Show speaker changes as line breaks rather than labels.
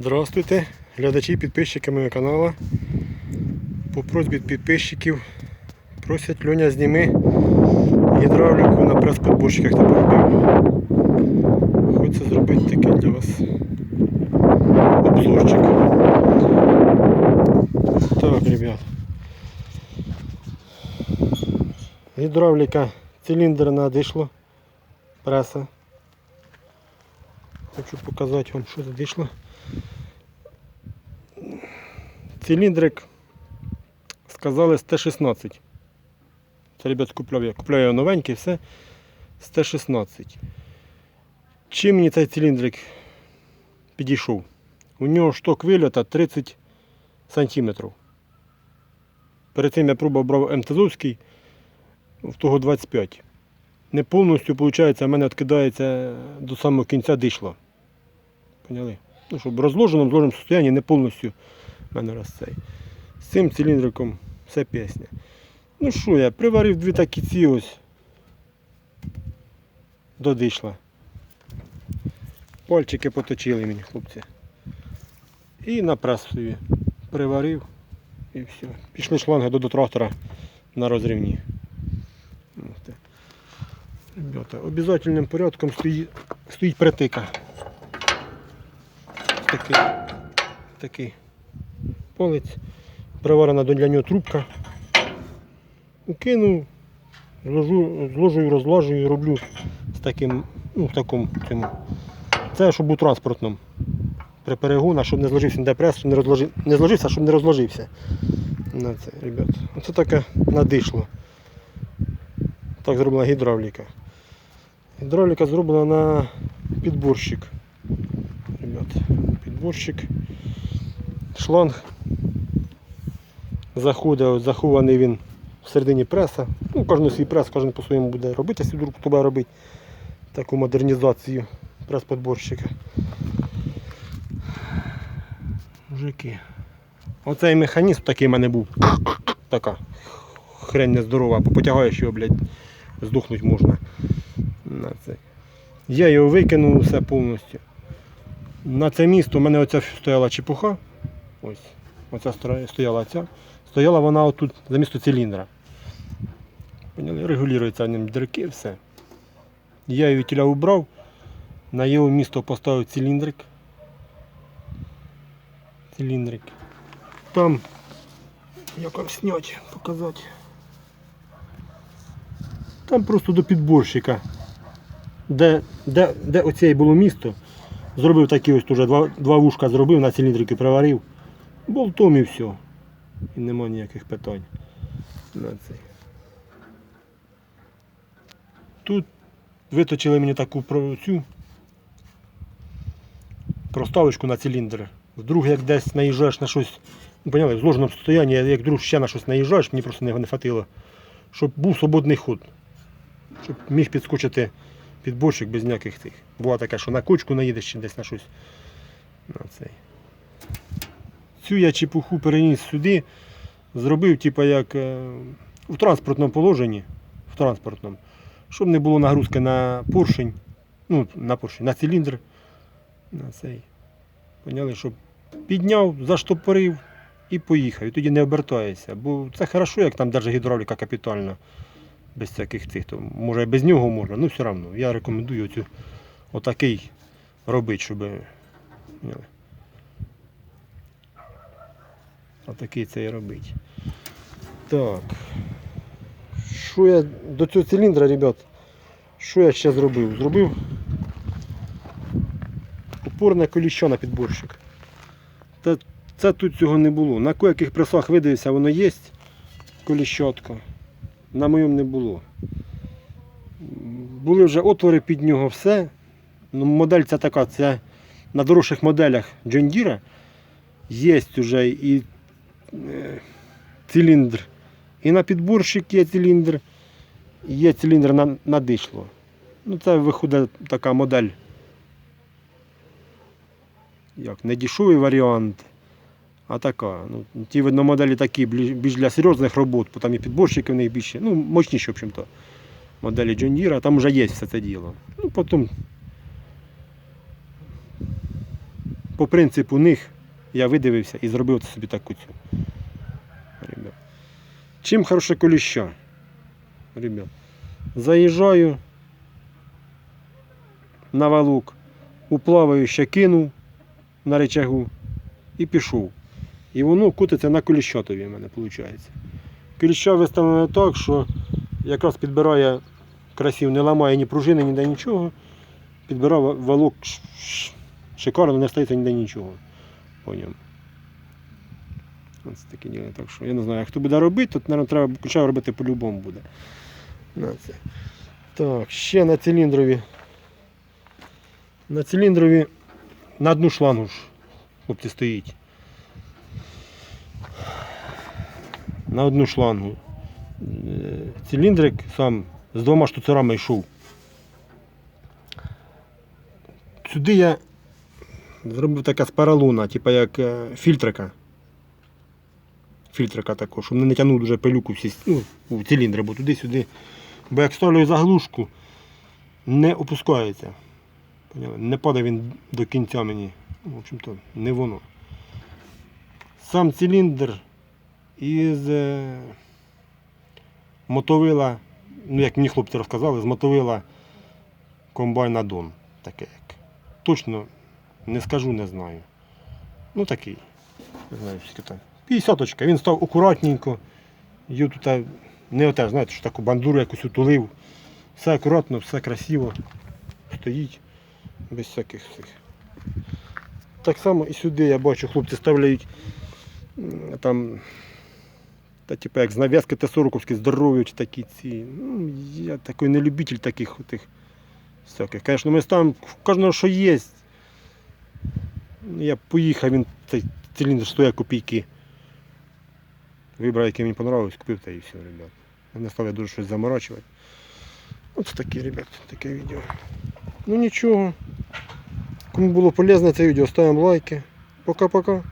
Здравствуйте, глядачі і підписчики моєго каналу. По просьбі підписчиків просять Льоня зніми гідравліку на прес-подборщиках та поробив. Хочу зробити такий для вас обзорчик. Так, ребят. Гідравліка, циліндр надійшло, преса. Хочу показати вам, що надійшло. Циліндрик сказали з Т-16. Це, ребят, купляв я. Купляю його новенький, все з Т-16. Чим мені цей циліндрик підійшов? У нього шток вильота 30 сантиметрів. Перед цим я пробував брав МТЗовський, в того 25. Не повністю, виходить, в мене відкидається до самого кінця дишло. Поняли? Ну, щоб в розложеному, зложеному стані не повністю в мене раз цей. З цим циліндриком все пісня. Ну що я, приварив дві такі ці ось до дишла. Пальчики поточили мені, хлопці. І на прес собі приварив і все. Пішли шланги до, трактора на розрівні. Ребята, обов'язковим порядком стоїть, стоїть притика. Такий, такий полець, приварена для нього трубка. Укинув, зложу, зложую, розлажую, роблю з таким, ну, в такому цьому. Це щоб був транспортним. При перегонах, щоб не зложився ніде щоб не, розложив, не зложився, щоб не розложився. На це, ребят. Оце таке надишло. Так зроблена гідравліка. Гідравліка зроблена на підборщик. Ребят, підборщик. Шланг заходить, захований він всередині преса. Ну, кожен свій прес, кожен по-своєму буде робити, якщо вдруг треба робити таку модернізацію прес-подборщика. Мужики. Оцей механізм такий в мене був. Така хрень нездорова, бо потягаєш його, блядь, здохнути можна. На це. Я його викинув все повністю. На це місто у мене оця стояла чепуха. Ось. Оця стояла ця. Стояла вона отут за місто циліндра. Поняли? Регулюються ним дірки, все. Я її тіля убрав, на його місто поставив циліндрик. Циліндрик. Там, як вам зняти, показати. Там просто до підборщика, де, де, де оце було місто, зробив такі ось теж два, два вушка зробив, на циліндрики приварив. Болтом і все. І нема ніяких питань. На цей. Тут виточили мені таку цю проставочку на циліндр. Вдруг як десь наїжджаєш на щось, ну, поняли, в зложеному стані, як вдруг ще на щось наїжджаєш, мені просто не хватило, щоб був свободний ход. Щоб міг підскочити підборщик без ніяких тих. Була така, що на кочку наїдеш чи десь на щось. На цей. Цю я чепуху переніс сюди, зробив, типу, як е, в транспортному положенні, в транспортному, щоб не було нагрузки на поршень, ну, на поршень, на циліндр. На цей. Поняли, щоб підняв, заштопорив і поїхав. І тоді не обертаєшся. Бо це хорошо, як там навіть гідравліка капітальна. Без всяких цих, то може і без нього можна, ну все одно. Я рекомендую оцю, отакий робити, щоб. Отакий це і робить. Так. Що я до цього циліндра, ребят, що я ще зробив? Зробив опорне коліщо на підборщик. Та це тут цього не було. На кояких пресах видивився, воно є коліщотка. На моєму не було. Були вже отвори під нього, все. Ну, модель ця така, це на дорожчих моделях John Deere є вже і е, циліндр. І на підборщик є циліндр, є циліндр на, на дишло. Ну, це виходить така модель. Як, не дешевий варіант, а така. Ну, ті моделі такі більш для серйозних робот, бо там і підборщики в них більше, ну, мощніші, в общем-то. Моделі John Deere, там вже є все це діло. Ну, потім по принципу них я видивився і зробив собі таку цю. Ребят. Чим хороше коліща? Ребят. Заїжджаю на валук, уплаваю ще кинув на речагу і пішов. І воно кутиться на коліщатові в мене виходить. Коліща виставлено так, що якраз підбирає красиво, не ламає ні пружини, ніде нічого. Підбирає ва- валок шикарно, не стається ніде нічого по ньому. Ось таке діло. Так що я не знаю, хто буде робити, тут, мабуть, треба ключа робити по-любому буде. Так, ще на циліндрові. На циліндрові на одну шлангу ж хлопці стоїть. На одну шлангу. Е, Циліндрик сам з двома штуцерами йшов. Сюди я зробив така з поролона, типу як е, фільтрика. Фільтрика також, щоб не тягнув дуже пилюку всі, ну, у циліндри, бо туди-сюди. Бо як ставлю заглушку, не опускається. Не падає він до кінця мені. В общем-то, не воно. Сам циліндр із е, мотовила, ну як мені хлопці розказали, з мотовила комбайна Дон. Таке як. Точно не скажу, не знаю. Ну такий. Не знаю, скільки там. 50 Він став акуратненько. Його тут не оте, знаєте, що таку бандуру якусь утулив. Все акуратно, все красиво. Стоїть. Без всяких цих. Так само і сюди я бачу, хлопці ставляють там. Та типу як з нав'язки Т-40 здорові чи такі ці. Ну, я такий не любитель таких тих всяких. Звісно, ми ставимо в кожного, що є. Я поїхав, він цей циліндр стояв копійки. Вибрав, який мені понравилось, купив та і все, ребят. Не став я дуже щось заморачувати. Ось таке, ребят, таке відео. Ну нічого. Кому було полезно це відео, ставимо лайки. Пока-пока.